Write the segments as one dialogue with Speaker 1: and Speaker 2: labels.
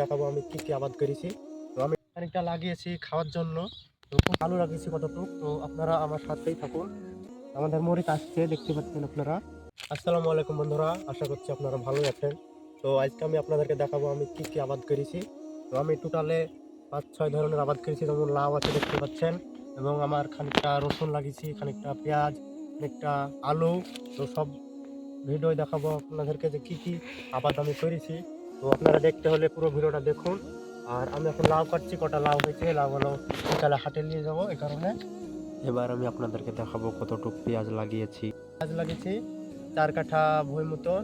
Speaker 1: দেখাবো আমি কি কি আবাদ করেছি। তো আমি খানিকটা লাগিয়েছি খাওয়ার জন্য। তো খুব ভালো লাগিয়েছি কতটুক। তো আপনারা আমার সাথেই থাকুন। আমাদের মরিচ আসছে, দেখতে পাচ্ছেন আপনারা। আসসালামু আলাইকুম বন্ধুরা, আশা করছি আপনারা ভালোই আছেন। তো আজকে আমি আপনাদেরকে দেখাবো আমি কি কি আবাদ করেছি। তো আমি টোটালে পাঁচ ছয় ধরনের আবাদ করেছি, যেমন লাউ আছে দেখতে পাচ্ছেন, এবং আমার খানিকটা রসুন লাগিয়েছি, খানিকটা পেঁয়াজ, খানিকটা আলু। তো সব ভিডিও দেখাবো আপনাদেরকে যে কী কী আবাদ আমি করেছি। তো আপনারা দেখতে হলে পুরো ভিডিওটা দেখুন। আর আমি এখন লাউ কাটছি কটা লাউ হয়েছে লাভ লাউগুলো বিকালে হাটে নিয়ে যাব এই কারণে। এবার আমি আপনাদেরকে দেখাবো কতটুকু পেঁয়াজ লাগিয়েছি। পেঁয়াজ লাগিয়েছি চার কাঠা ভুই মতন।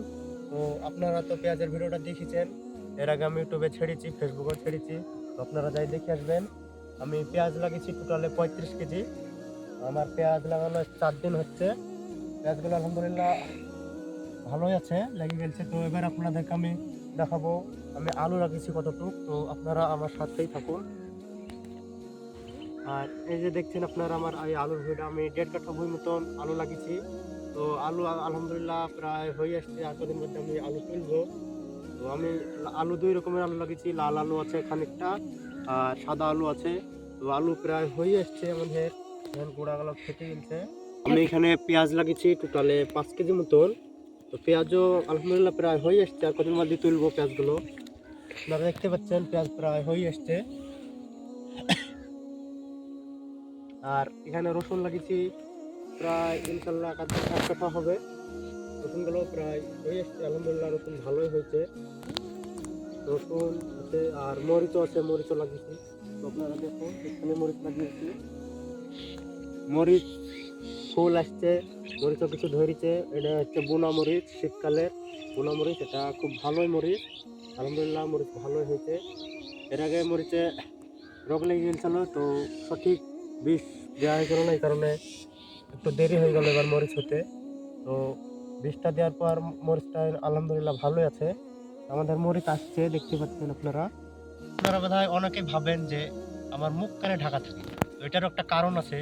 Speaker 1: তো আপনারা তো পেঁয়াজের ভিডিওটা দেখেছেন এর আগে আমি ইউটিউবে ছেড়েছি ফেসবুকেও ছেড়েছি। তো আপনারা যাই দেখে আসবেন আমি পেঁয়াজ লাগিয়েছি টোটালে পঁয়ত্রিশ কেজি। আমার পেঁয়াজ লাগানো চার দিন হচ্ছে। পেঁয়াজগুলো আলহামদুলিল্লাহ ভালোই আছে লেগে গেছে। তো এবার আপনাদেরকে আমি দেখাবো। আমি আলু লাগিয়েছি কতটুক, তো আপনারা আমার সাথেই থাকুন। আর এই যে দেখছেন আপনারা আমার এই আলুর ভিড়টা আমি দেড় কাঠা বই মতন আলু লাগিয়েছি তো আলু আল- আলহামদুলিল্লাহ প্রায় হয়ে আসছে, আর কদিন মধ্যে আমি আলু তুলবো। তো আমি আলু দুই রকমের আলু লাগিয়েছি লাল আলু আছে খানিকটা, আর সাদা আলু আছে। তো আলু প্রায় হয়ে আসছে আমাদের। এখন গোড়াগুলো ফেটে গেছে। আমি এখানে পেঁয়াজ লাগিয়েছি টোটালে পাঁচ কেজি মতন। তো পেঁয়াজও আলহামদুলিল্লাহ প্রায় হয়ে আসছে আর কদিন মধ্যে তুলবো পেঁয়াজগুলো। আপনারা দেখতে পাচ্ছেন, পেঁয়াজ প্রায় হয়ে আসছে আর এখানে রসুন লাগিয়েছি। প্রায় ইনশাল্লাহ এক কাঠা হবে। রসুনগুলো প্রায় হয়ে আসছে আলহামদুলিল্লাহ রসুন ভালোই হয়েছে। রসুন আছে আর মরিচও আছে, মরিচও লাগিয়েছি। তো আপনারা দেখুন, এখানে মরিচ লাগিয়েছি। মরিচ ফুল আসছে, মরিচও কিছু ধরেছে। এটা হচ্ছে বোনা মরিচ শীতকালের বোনা মরিচ, এটা খুব ভালোই মরিচ। আলহামদুলিল্লাহ, মরিচ ভালোই হয়েছে। এর আগে মরিচে রোগ লেগে গেছিল তো সঠিক বিষ দেওয়া হয়েছিল না, এই কারণে একটু দেরি হয়ে গেল এবার মরিচ হতে। তো বিষটা দেওয়ার পর মরিচটা আলহামদুলিল্লাহ ভালোই আছে। আমাদের মরিচ আসছে, দেখতে পাচ্ছেন আপনারা। আপনারা বোধ হয় অনেকে ভাবেন যে আমার মুখ কানে ঢাকা থাকে। এটারও একটা কারণ আছে।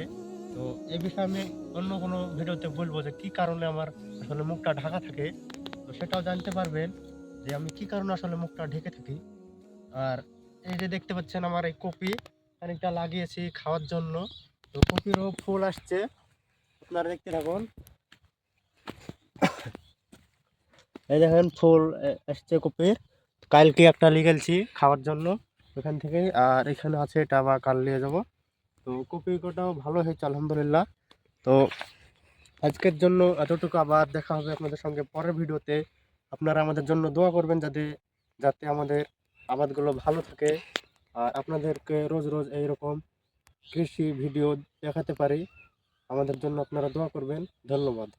Speaker 1: তো এই বিষয়ে আমি অন্য কোনো ভিডিওতে বলব যে কি কারণে আমার আসলে মুখটা ঢাকা থাকে। তো সেটাও জানতে পারবেন যে আমি কি কারণে আসলে মুখটা ঢেকে থাকি। আর এই যে দেখতে পাচ্ছেন আমার এই কপি, খানিকটা লাগিয়েছি খাওয়ার জন্য। তো কপিরও ফুল আসছে। আপনারা দেখতে থাকুন। এই দেখেন ফুল আসছে কপির। কালকে একটা লিগেলছি খাওয়ার জন্য ওখান থেকে আর এখানে আছে এটা আবার কাল নিয়ে যাব। তো কপি কটাও ভালো হয়েছে, আলহামদুলিল্লাহ। তো আজকের জন্য এতটুকু আবার দেখা হবে আপনাদের সঙ্গে পরের ভিডিওতে। আপনারা আমাদের জন্য দোয়া করবেন যাতে যাতে আমাদের আবাদগুলো ভালো থাকে। আর আপনাদেরকে রোজ রোজ এইরকম কৃষি ভিডিও দেখাতে পারি। আমাদের জন্য আপনারা দোয়া করবেন। ধন্যবাদ।